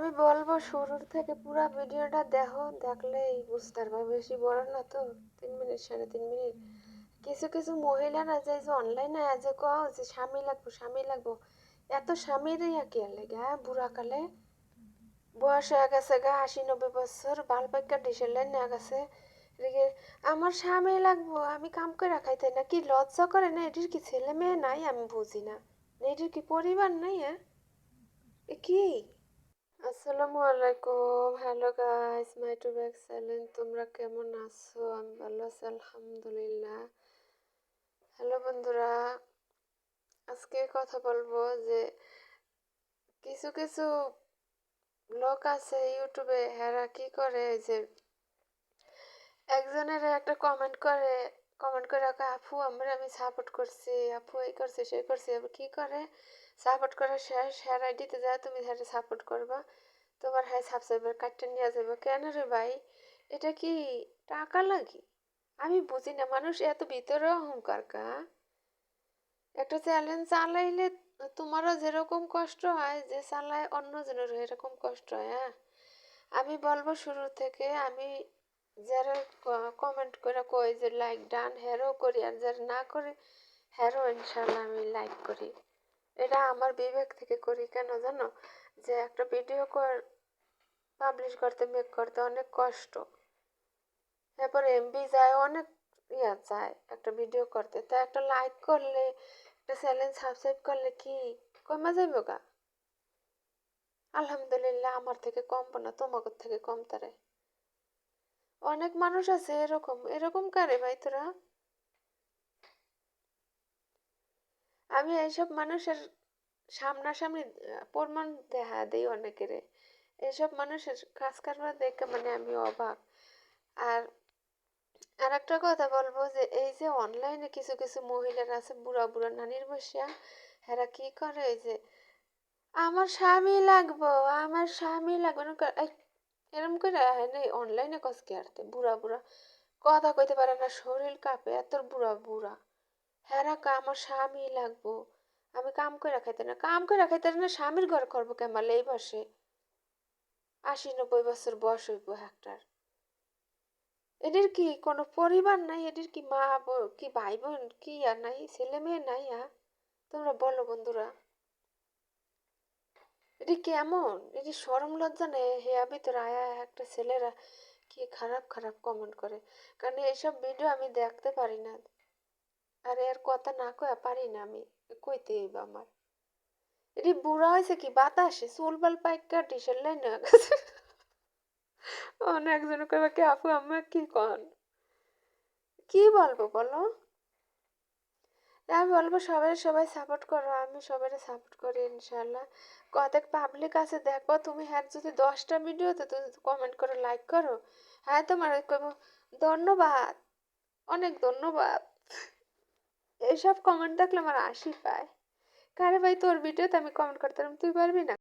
আমি বলব শুরুর থেকে পুরো ভিডিওটা দেখো, দেখলেই বুঝতে পারবে। বেশি বড় না তো, তিন মিনিট, সাড়ে তিন মিনিট। কিছু কিছু মহিলা না যে অনলাইনে যে কও যে স্বামী লাগবো স্বামী লাগবো, এত স্বামীর ইয়া কে লেগে হ্যাঁ বুড়া কালে। বয়স হয়ে গেছে গা, আশি, নব্বই বছর, বাল পাইকা ডিসেল লাইন নিয়ে গেছে। আমার স্বামী লাগবো, আমি কাম করে খাইতে না, কি লজ্জা করে না? এটির কি ছেলে মেয়ে নাই? আমি বুঝি না। এটির কি পরিবার নাই হ্যাঁ? কি? আসসালামু আলাইকুম। Hello guys my to back channel তোমরা কেমন আছো? আমি ভালো আছি, আলহামদুলিল্লাহ। হ্যালো বন্ধুরা। আজকে কথা বলব যে কিছু কিছু লোক আছে ইউটিউবে, হেরা কি করে? যে একজনের একটা কমেন্ট করে কমেন্ট করে ওকে আপু, আমরা, আমি সাপোর্ট করছি, আপু এই করছে করছে, আবার কী করে? সাপোর্ট করা শেষ হ্যার আইডিতে যায় তুমি হ্যাঁ সাপোর্ট করবা। তোমার হ্যাঁ সাবস্ক্রাইবার কাটতে নিয়ে যাবে। কেন রে ভাই? এটা কি টাকা লাগে? আমি বুঝি না, মানুষ এত ভিতরে অহংকার কা? একটা চ্যালেঞ্জ চালাইলে তোমারও যেরকম কষ্ট হয়, যে চালায় অন্যজনেরও এরকম কষ্ট হয় হ্যাঁ? আমি বলব শুরু থেকে, আমি যারা কমেন্ট করে কই যে লাইক ডান হ্যারো করি, আর যারা না করি হ্যারো ইনশাল্লাহ আমি লাইক করি। এটা আমার বিবেক থেকে করি। কেন জানো? যে একটা ভিডিও কর পাবলিশ করতে মেক করতে অনেক কষ্ট। এরপর এমবি যায়, অনেক ইয়া যায় একটা ভিডিও করতে। তা একটা লাইক করলে, একটা চ্যানেল সাবস্ক্রাইব করলে কি কমে যাইব গা? আলহামদুলিল্লাহ, আমার থেকে কম না, তোমাদের থেকে কম তারে। অনেক মানুষ আছে এরকম। এরকম কারে ভাই তোরা? আমি এইসব মানুষের সামনাসামনি, প্রমাণ দেখা দিই অনেকেরে। এইসব মানুষের কাজ কারবার দেখে মানে আমি অবাক। আর আর একটা কথা বলব যে, এই যে অনলাইনে কিছু কিছু মহিলারা আছে বুড়া বুড়া নানির বসিয়া এরা কি করে? এই যে, আমার স্বামী লাগবো, আমার স্বামী লাগবে। এরম করে নেই অনলাইনে কস কে আরতে বুড়া বুড়া। কথা কইতে পারে না, শরীর কাঁপে, এত বুড়া বুড়া। হ্যাঁ কা আমার স্বামী লাগবো। আমি কাম করে খাইতে না, কাম করে খাইতে না, স্বামীর ঘর করব কেমন? এই বসে আশি নব্বই বছর বয়স হইব একটার। এদের কি কোনো পরিবার নাই? এদের কি মা কি ভাই বোন কি আর নাই? ছেলে মেয়ে নাই আ তোমরা বলো বন্ধুরা। এটি কেমন এটি সরম লজ্জা নেই হেয়া ভিতরে আয়া একটা ছেলেরা কি খারাপ খারাপ কমেন্ট করে। কারণ এইসব ভিডিও আমি দেখতে পারি না। আর এর কথা না কয়া পারি না আমি, কইতে হইব আমার। এটি বুড়া হয়েছে কি, বাতাসে, চুল বাল পাইকা টিশার লাইন গেছে। অনেক একজন কইবা, কি আপু আমার কি কন? কি বলব বলো? আমি বলব সবাই সবাই সাপোর্ট করো, আমি সবাই সাপোর্ট করি ইনশাল্লাহ কতক পাবলিক আছে, দেখো, তুমি হ্যাঁ যদি দশটা ভিডিওতে তুমি কমেন্ট করো লাইক করো হ্যাঁ তোমার ধন্যবাদ, অনেক ধন্যবাদ। এসব কমেন্ট দেখলে আমার আশি পায়। কারে ভাই, তোর ভিডিও তো আমি কমেন্ট করতাম, তুই পারবি না?